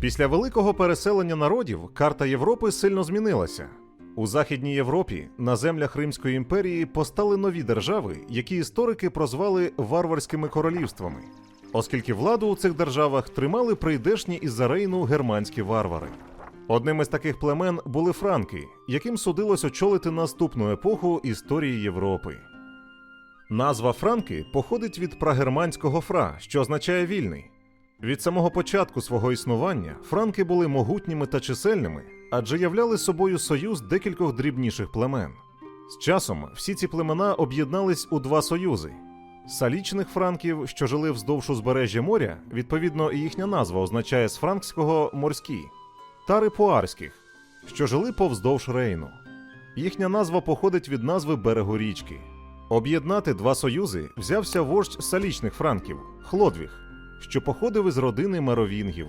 Після великого переселення народів карта Європи сильно змінилася. У Західній Європі на землях Римської імперії постали нові держави, які історики прозвали варварськими королівствами, оскільки владу у цих державах тримали прийдешні із-за Рейну германські варвари. Одним із таких племен були франки, яким судилось очолити наступну епоху історії Європи. Назва Франки походить від прагерманського фра, що означає вільний. Від самого початку свого існування франки були могутніми та чисельними, адже являли собою союз декількох дрібніших племен. З часом всі ці племена об'єднались у два союзи: салічних франків, що жили вздовж узбережжя моря, відповідно, їхня назва означає з франкського морські, та рипуарських, що жили повздовж Рейну. Їхня назва походить від назви берегу річки. Об'єднати два союзи взявся вождь салічних франків Хлодвіг, що походив із родини меровінгів.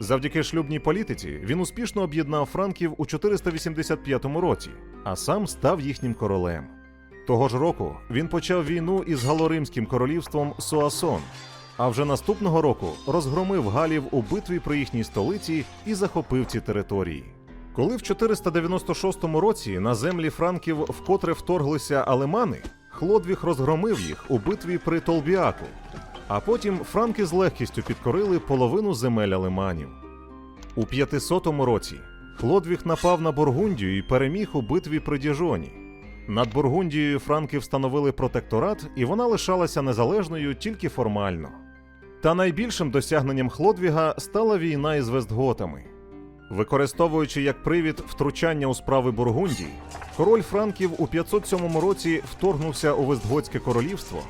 Завдяки шлюбній політиці він успішно об'єднав франків у 485 році, а сам став їхнім королем. Того ж року він почав війну із галоримським королівством Суасон, а вже наступного року розгромив галів у битві при їхній столиці і захопив ці території. Коли в 496 році на землі франків вкотре вторглися алемани, Хлодвіг розгромив їх у битві при Толбіаку, а потім франки з легкістю підкорили половину земель алеманів. У 500 році Хлодвіг напав на Бургундію і переміг у битві при Діжоні. Над Бургундією франки встановили протекторат, і вона лишалася незалежною тільки формально. Та найбільшим досягненням Хлодвіга стала війна із Вестготами. Використовуючи як привід втручання у справи Бургундії, король Франків у 507 році вторгнувся у Вестготське королівство,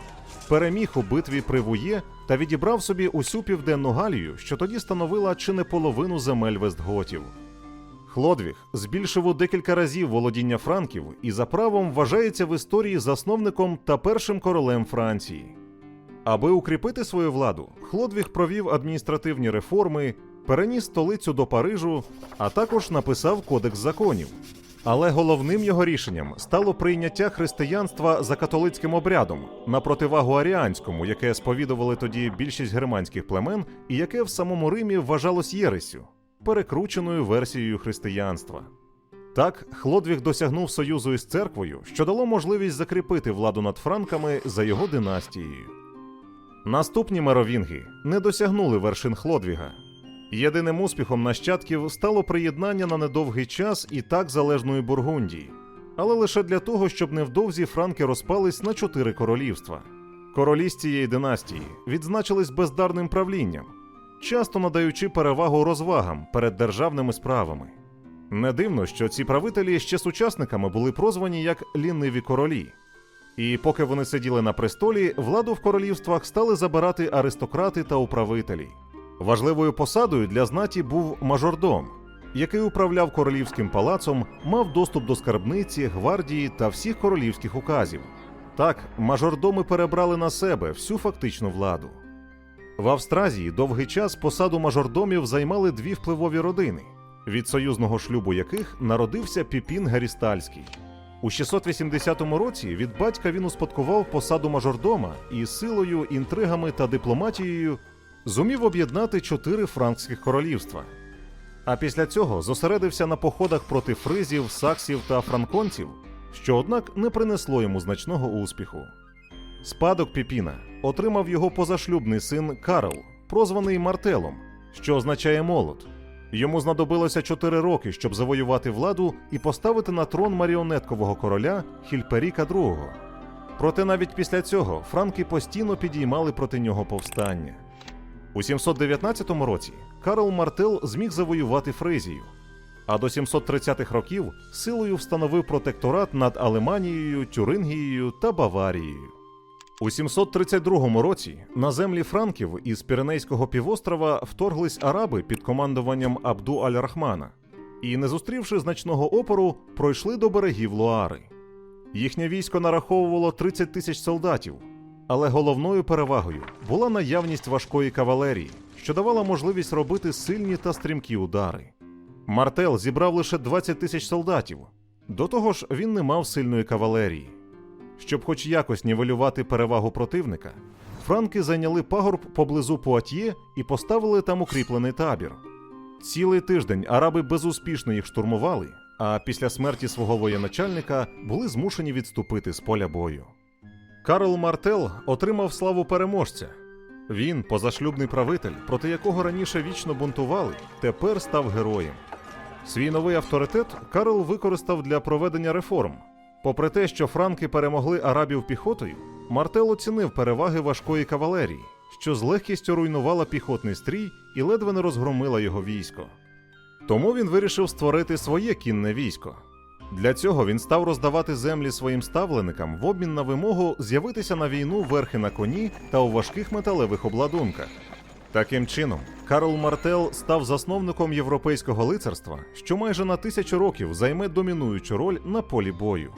переміг у битві при Вує та відібрав собі усю південну Галію, що тоді становила чи не половину земель Вестготів. Хлодвіг збільшив у декілька разів володіння франків і за правом вважається в історії засновником та першим королем Франції. Аби укріпити свою владу, Хлодвіг провів адміністративні реформи, переніс столицю до Парижу, а також написав кодекс законів. Але головним його рішенням стало прийняття християнства за католицьким обрядом на противагу аріанському, яке сповідували тоді більшість германських племен, і яке в самому Римі вважалось єресю, перекрученою версією християнства. Так, Хлодвіг досягнув союзу із церквою, що дало можливість закріпити владу над франками за його династією. Наступні меровінги не досягнули вершин Хлодвіга. Єдиним успіхом нащадків стало приєднання на недовгий час і так залежної Бургундії, але лише для того, щоб невдовзі франки розпались на чотири королівства. Королі з цієї династії відзначились бездарним правлінням, часто надаючи перевагу розвагам перед державними справами. Не дивно, що ці правителі ще сучасниками були прозвані як ліниві королі. І поки вони сиділи на престолі, владу в королівствах стали забирати аристократи та управителі. Важливою посадою для знаті був мажордом, який управляв королівським палацом, мав доступ до скарбниці, гвардії та всіх королівських указів. Так, мажордоми перебрали на себе всю фактичну владу. В Австразії довгий час посаду мажордомів займали дві впливові родини, від союзного шлюбу яких народився Піпін Герістальський. У 680 році від батька він успадкував посаду мажордома і силою, інтригами та дипломатією зумів об'єднати чотири франкських королівства. А після цього зосередився на походах проти фризів, саксів та франконців, що, однак, не принесло йому значного успіху. Спадок Піпіна отримав його позашлюбний син Карл, прозваний Мартелом, що означає молот. Йому знадобилося чотири роки, щоб завоювати владу і поставити на трон маріонеткового короля Хільперіка II. Проте навіть після цього франки постійно підіймали проти нього повстання. У 719 році Карл Мартел зміг завоювати Фризію, а до 730-х років силою встановив протекторат над Алеманією, Тюрингією та Баварією. У 732 році на землі франків із Піренейського півострова вторглись араби під командуванням Абду Аль-Рахмана і, не зустрівши значного опору, пройшли до берегів Луари. Їхнє військо нараховувало 30 тисяч солдатів, але головною перевагою була наявність важкої кавалерії, що давала можливість робити сильні та стрімкі удари. Мартел зібрав лише 20 тисяч солдатів. До того ж, він не мав сильної кавалерії. Щоб хоч якось нівелювати перевагу противника, франки зайняли пагорб поблизу Пуатьє і поставили там укріплений табір. Цілий тиждень араби безуспішно їх штурмували, а після смерті свого воєначальника були змушені відступити з поля бою. Карл Мартел отримав славу переможця. Він, позашлюбний правитель, проти якого раніше вічно бунтували, тепер став героєм. Свій новий авторитет Карл використав для проведення реформ. Попри те, що франки перемогли арабів піхотою, Мартел оцінив переваги важкої кавалерії, що з легкістю руйнувала піхотний стрій і ледве не розгромила його військо. Тому він вирішив створити своє кінне військо. Для цього він став роздавати землі своїм ставленикам в обмін на вимогу з'явитися на війну верхи на коні та у важких металевих обладунках. Таким чином, Карл Мартел став засновником європейського лицарства, що майже на тисячу років займе домінуючу роль на полі бою.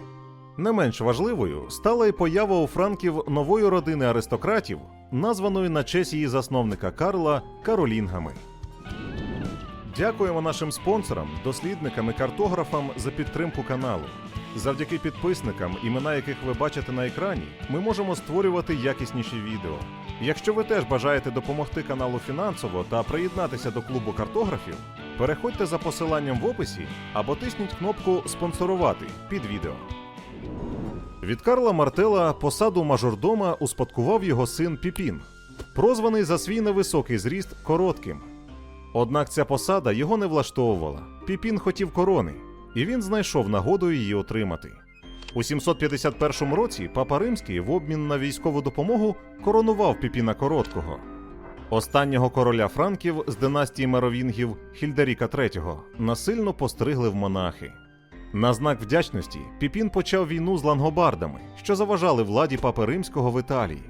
Не менш важливою стала і поява у франків нової родини аристократів, названої на честь її засновника Карла Каролінгами. Дякуємо нашим спонсорам, дослідникам і картографам за підтримку каналу. Завдяки підписникам, імена яких ви бачите на екрані, ми можемо створювати якісніші відео. Якщо ви теж бажаєте допомогти каналу фінансово та приєднатися до клубу картографів, переходьте за посиланням в описі або тисніть кнопку Спонсорувати під відео. Від Карла Мартела посаду мажордома успадкував його син Піпін, прозваний за свій невисокий зріст коротким. Однак ця посада його не влаштовувала. Піпін хотів корони, і він знайшов нагоду її отримати. У 751 році папа Римський в обмін на військову допомогу коронував Піпіна Короткого. Останнього короля франків з династії Меровінгів Хільдаріка III насильно постригли в монахи. На знак вдячності Піпін почав війну з лангобардами, що заважали владі папи Римського в Італії.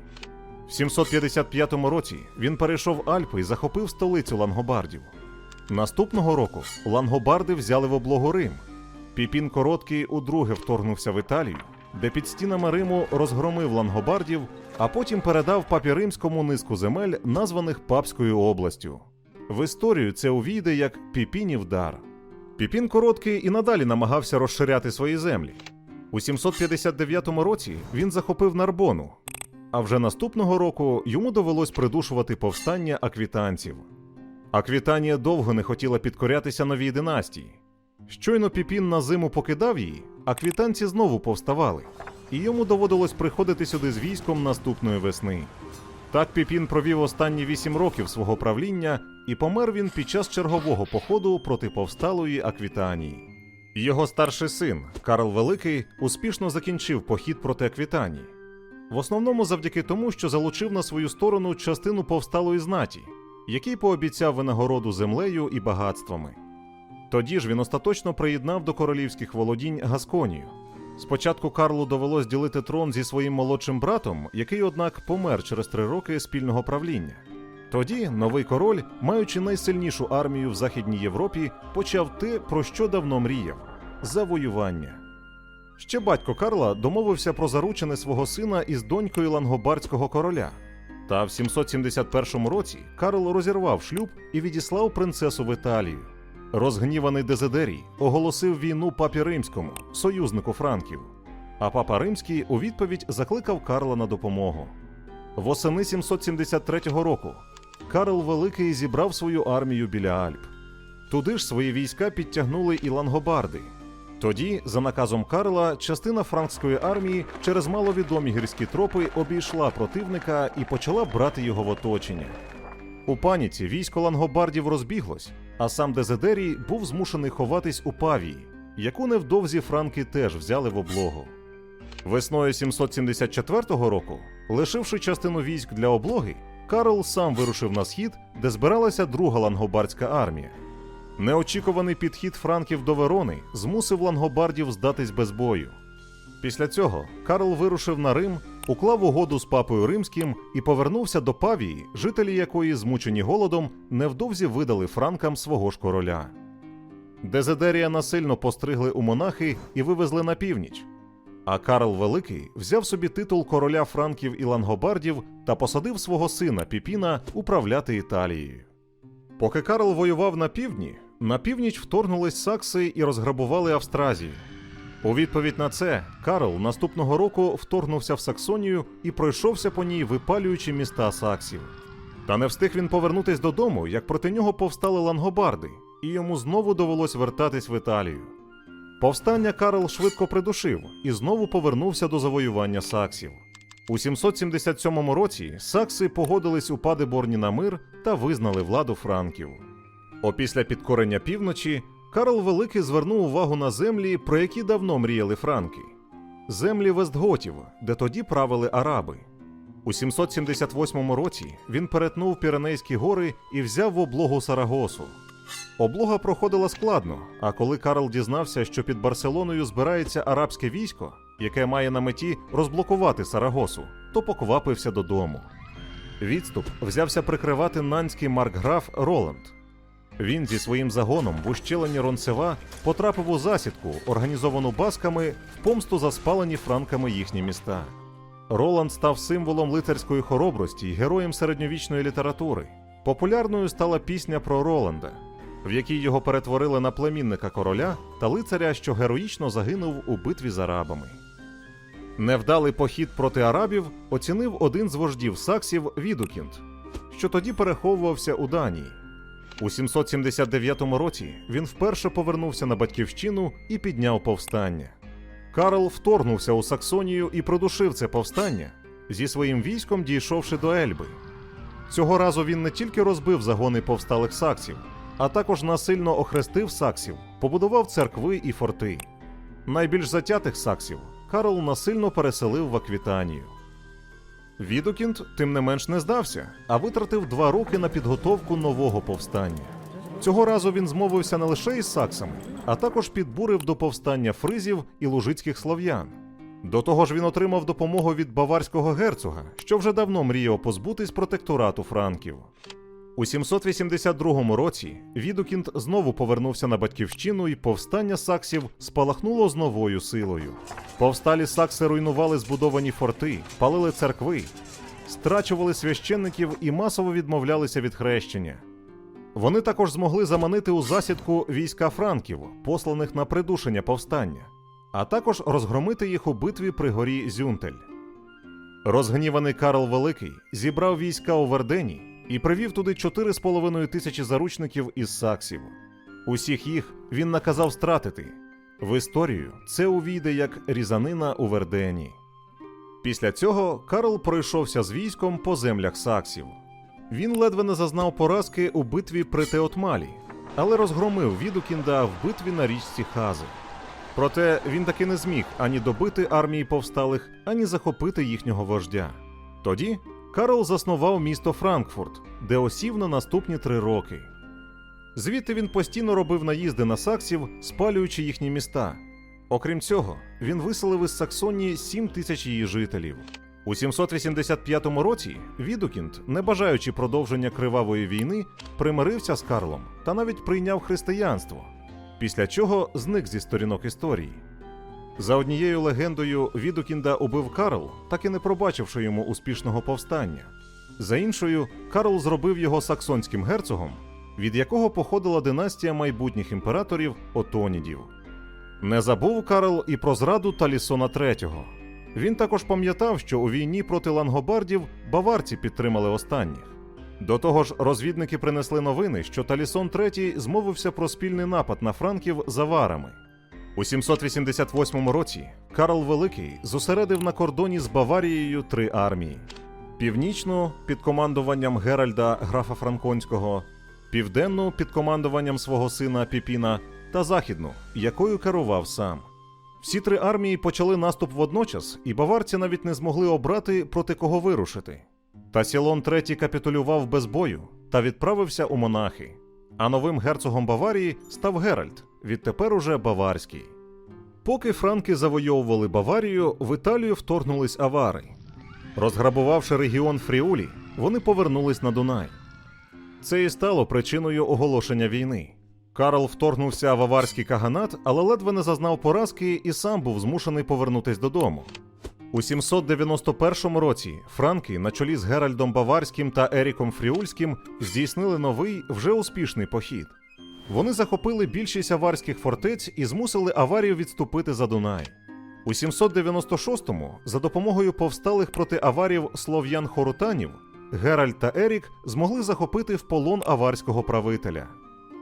В 755 році він перейшов Альпи і захопив столицю лангобардів. Наступного року лангобарди взяли в облогу Рим. Піпін Короткий удруге вторгнувся в Італію, де під стінами Риму розгромив лангобардів, а потім передав папі римському низку земель, названих Папською областю. В історію це увійде як Піпінів дар. Піпін Короткий і надалі намагався розширяти свої землі. У 759 році він захопив Нарбону, а вже наступного року йому довелось придушувати повстання аквітанців. Аквітанія довго не хотіла підкорятися новій династії. Щойно Піпін на зиму покидав її, аквітанці знову повставали, і йому доводилось приходити сюди з військом наступної весни. Так Піпін провів останні вісім років свого правління, і помер він під час чергового походу проти повсталої Аквітанії. Його старший син Карл Великий успішно закінчив похід проти Аквітанії. В основному завдяки тому, що залучив на свою сторону частину повсталої знаті, який пообіцяв винагороду землею і багатствами. Тоді ж він остаточно приєднав до королівських володінь Гасконію. Спочатку Карлу довелось ділити трон зі своїм молодшим братом, який, однак, помер через три роки спільного правління. Тоді новий король, маючи найсильнішу армію в Західній Європі, почав те, про що давно мріяв завоювання. Ще батько Карла домовився про заручене свого сина із донькою лангобардського короля. Та в 771 році Карл розірвав шлюб і відіслав принцесу в Італію. Розгніваний Дезидерій оголосив війну папі римському, союзнику франків. А папа римський у відповідь закликав Карла на допомогу. Восени 773 року Карл Великий зібрав свою армію біля Альп. Туди ж свої війська підтягнули і лангобарди. Тоді, за наказом Карла, частина франкської армії через маловідомі гірські тропи обійшла противника і почала брати його в оточення. У паніці військо лангобардів розбіглось, а сам Дезидерій був змушений ховатись у Павії, яку невдовзі франки теж взяли в облогу. Весною 774 року, лишивши частину військ для облоги, Карл сам вирушив на схід, де збиралася друга лангобардська армія. Неочікуваний підхід франків до Верони змусив лангобардів здатись без бою. Після цього Карл вирушив на Рим, уклав угоду з папою римським і повернувся до Павії, жителі якої, змучені голодом, невдовзі видали франкам свого ж короля. Дезидерія насильно постригли у монахи і вивезли на північ. А Карл Великий взяв собі титул короля франків і лангобардів та посадив свого сина Піпіна управляти Італією. Поки Карл воював на півдні, на північ вторгнулись сакси і розграбували Австразію. У відповідь на це Карл наступного року вторгнувся в Саксонію і пройшовся по ній, випалюючи міста саксів. Та не встиг він повернутись додому, як проти нього повстали лангобарди, і йому знову довелось вертатись в Італію. Повстання Карл швидко придушив і знову повернувся до завоювання саксів. У 777 році сакси погодились у Падеборні на мир та визнали владу франків. Опісля підкорення півночі Карл Великий звернув увагу на землі, про які давно мріяли франки землі Вестготів, де тоді правили араби. У 778 році він перетнув Піренейські гори і взяв в облогу Сарагосу. Облога проходила складно, а коли Карл дізнався, що під Барселоною збирається арабське військо, яке має на меті розблокувати Сарагосу, то поквапився додому. Відступ взявся прикривати нанський маркграф Роланд. Він зі своїм загоном в ущелині Ронцева потрапив у засідку, організовану басками в помсту за спалені франками їхні міста. Роланд став символом лицарської хоробрості й героєм середньовічної літератури. Популярною стала пісня про Роланда, в якій його перетворили на племінника короля та лицаря, що героїчно загинув у битві з арабами. Невдалий похід проти арабів оцінив один з вождів саксів Відукінд, що тоді переховувався у Данії. У 779 році він вперше повернувся на батьківщину і підняв повстання. Карл вторгнувся у Саксонію і продушив це повстання, зі своїм військом дійшовши до Ельби. Цього разу він не тільки розбив загони повсталих саксів, а також насильно охрестив саксів, побудував церкви і форти. Найбільш затятих саксів Карл насильно переселив в Аквітанію. Відокінт, тим не менш, не здався, а витратив два роки на підготовку нового повстання. Цього разу він змовився не лише із саксами, а також підбурив до повстання фризів і лужицьких слов'ян. До того ж, він отримав допомогу від баварського герцога, що вже давно мріяв позбутись протекторату франків. У 782 році Відукінд знову повернувся на батьківщину, і повстання саксів спалахнуло з новою силою. Повсталі сакси руйнували збудовані форти, палили церкви, страчували священників і масово відмовлялися від хрещення. Вони також змогли заманити у засідку війська франків, посланих на придушення повстання, а також розгромити їх у битві при горі Зюнтель. Розгніваний Карл Великий зібрав війська у Вердені і привів туди 4,5 тисячі заручників із саксів. Усіх їх він наказав стратити. В історію це увійде як різанина у Вердені. Після цього Карл пройшовся з військом по землях саксів. Він ледве не зазнав поразки у битві при Теотмалі, але розгромив Відукінда в битві на річці Хази. Проте він таки не зміг ані добити армії повсталих, ані захопити їхнього вождя. Тоді Карл заснував місто Франкфурт, де осів на наступні три роки. Звідти він постійно робив наїзди на саксів, спалюючи їхні міста. Окрім цього, він виселив із Саксонії 7 тисяч її жителів. У 785 році Відукінд, не бажаючи продовження кривавої війни, примирився з Карлом та навіть прийняв християнство, після чого зник зі сторінок історії. За однією легендою, Відукінда убив Карл, так і не пробачивши йому успішного повстання. За іншою, Карл зробив його саксонським герцогом, від якого походила династія майбутніх імператорів Отонідів. Не забув Карл і про зраду Талісона III. Він також пам'ятав, що у війні проти лангобардів баварці підтримали останніх. До того ж, розвідники принесли новини, що Талісон III змовився про спільний напад на франків за варами. У 788 році Карл Великий зосередив на кордоні з Баварією три армії: північну під командуванням Геральда графа Франконського, південну під командуванням свого сина Піпіна та західну, якою керував сам. Всі три армії почали наступ водночас, і баварці навіть не змогли обрати проти кого вирушити. Тасілон III капітулював без бою та відправився у монахи. А новим герцогом Баварії став Геральт, відтепер уже Баварський. Поки франки завойовували Баварію, в Італію вторгнулись авари. Розграбувавши регіон Фріулі, вони повернулись на Дунай. Це і стало причиною оголошення війни. Карл вторгнувся в аварський каганат, але ледве не зазнав поразки і сам був змушений повернутись додому. У 791 році франки на чолі з Геральдом Баварським та Еріком Фріульським здійснили новий, вже успішний похід. Вони захопили більшість аварських фортець і змусили аварію відступити за Дунай. У 796-му, за допомогою повсталих проти аварів слов'ян хорутанів, Геральт та Ерік змогли захопити в полон аварського правителя.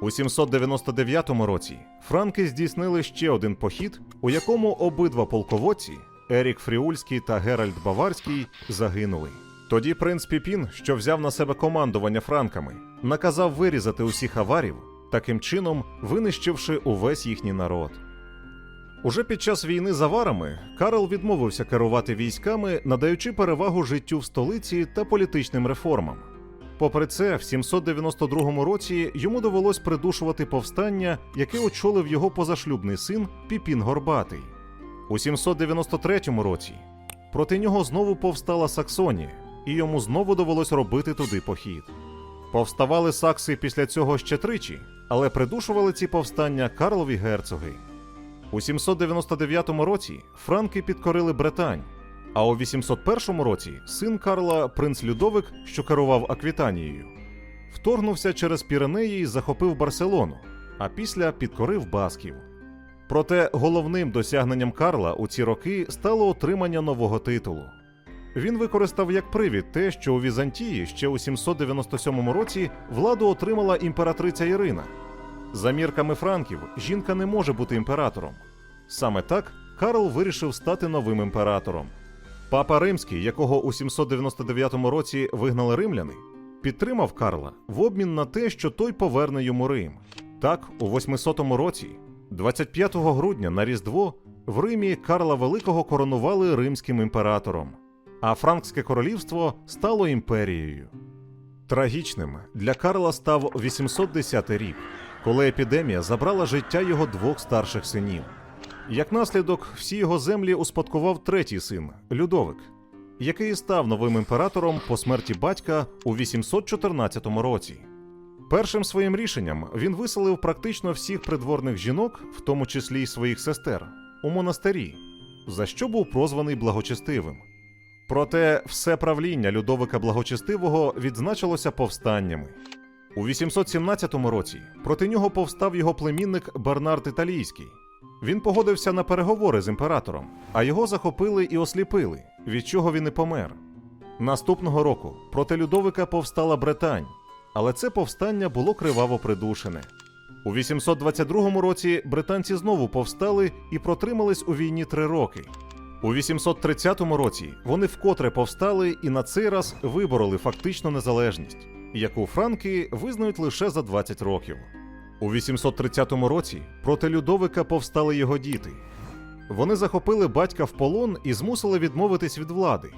У 799 році франки здійснили ще один похід, у якому обидва полководці Ерік Фріульський та Геральд Баварський загинули. Тоді принц Піпін, що взяв на себе командування франками, наказав вирізати усіх аварів, таким чином винищивши увесь їхній народ. Уже під час війни з аварами Карл відмовився керувати військами, надаючи перевагу життю в столиці та політичним реформам. Попри це, в 792 році йому довелось придушувати повстання, яке очолив його позашлюбний син Піпін Горбатий. У 793 році проти нього знову повстала Саксонія, і йому знову довелось робити туди похід. Повставали сакси після цього ще тричі, але придушували ці повстання Карлові герцоги. У 799 році франки підкорили Британь, а у 801 році син Карла, принц Людовик, що керував Аквітанією, вторгнувся через Піренеї і захопив Барселону, а після підкорив Басків. Проте головним досягненням Карла у ці роки стало отримання нового титулу. Він використав як привід те, що у Візантії ще у 797 році владу отримала імператриця Ірина. За мірками франків, жінка не може бути імператором. Саме так Карл вирішив стати новим імператором. Папа Римський, якого у 799 році вигнали римляни, підтримав Карла в обмін на те, що той поверне йому Рим. Так, у 800 році, 25 грудня на Різдво, в Римі Карла Великого коронували римським імператором, а Франкське королівство стало імперією. Трагічним для Карла став 810 рік, коли епідемія забрала життя його двох старших синів. Як наслідок, всі його землі успадкував третій син Людовик, який став новим імператором по смерті батька у 814 році. Першим своїм рішенням він виселив практично всіх придворних жінок, в тому числі й своїх сестер, у монастирі, за що був прозваний благочестивим. Проте все правління Людовика Благочестивого відзначилося повстаннями. У 817 році проти нього повстав його племінник Бернард Італійський. Він погодився на переговори з імператором, а його захопили і осліпили, від чого він і помер. Наступного року проти Людовика повстала Британь, але це повстання було криваво придушене. У 822 році британці знову повстали і протримались у війні три роки. У 830 році вони вкотре повстали і на цей раз вибороли фактичну незалежність, яку франки визнають лише за 20 років. У 830 році проти Людовика повстали його діти. Вони захопили батька в полон і змусили відмовитись від влади.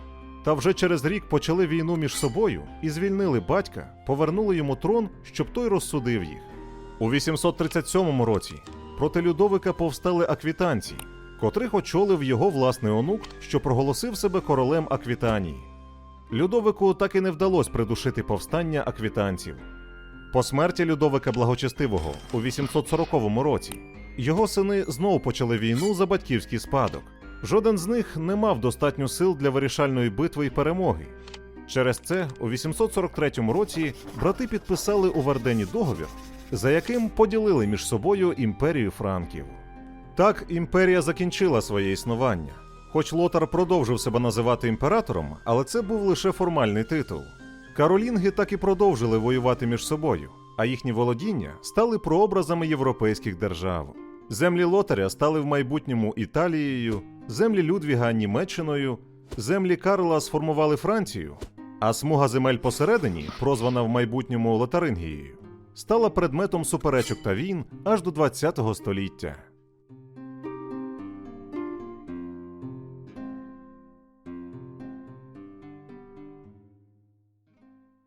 Та вже через рік почали війну між собою і звільнили батька, повернули йому трон, щоб той розсудив їх. У 837 році проти Людовика повстали аквітанці, котрих очолив його власний онук, що проголосив себе королем Аквітанії. Людовику так і не вдалося придушити повстання аквітанців. По смерті Людовика Благочестивого у 840 році його сини знову почали війну за батьківський спадок. Жоден з них не мав достатньо сил для вирішальної битви і перемоги. Через це у 843 році брати підписали у Вардені договір, за яким поділили між собою імперію франків. Так імперія закінчила своє існування. Хоч Лотар продовжив себе називати імператором, але це був лише формальний титул. Каролінги так і продовжили воювати між собою, а їхні володіння стали прообразами європейських держав. Землі Лотаря стали в майбутньому Італією, землі Людвіга Німеччиною, землі Карла сформували Францію, а смуга земель посередині, прозвана в майбутньому Лотарингією, стала предметом суперечок та війн аж до ХХ століття.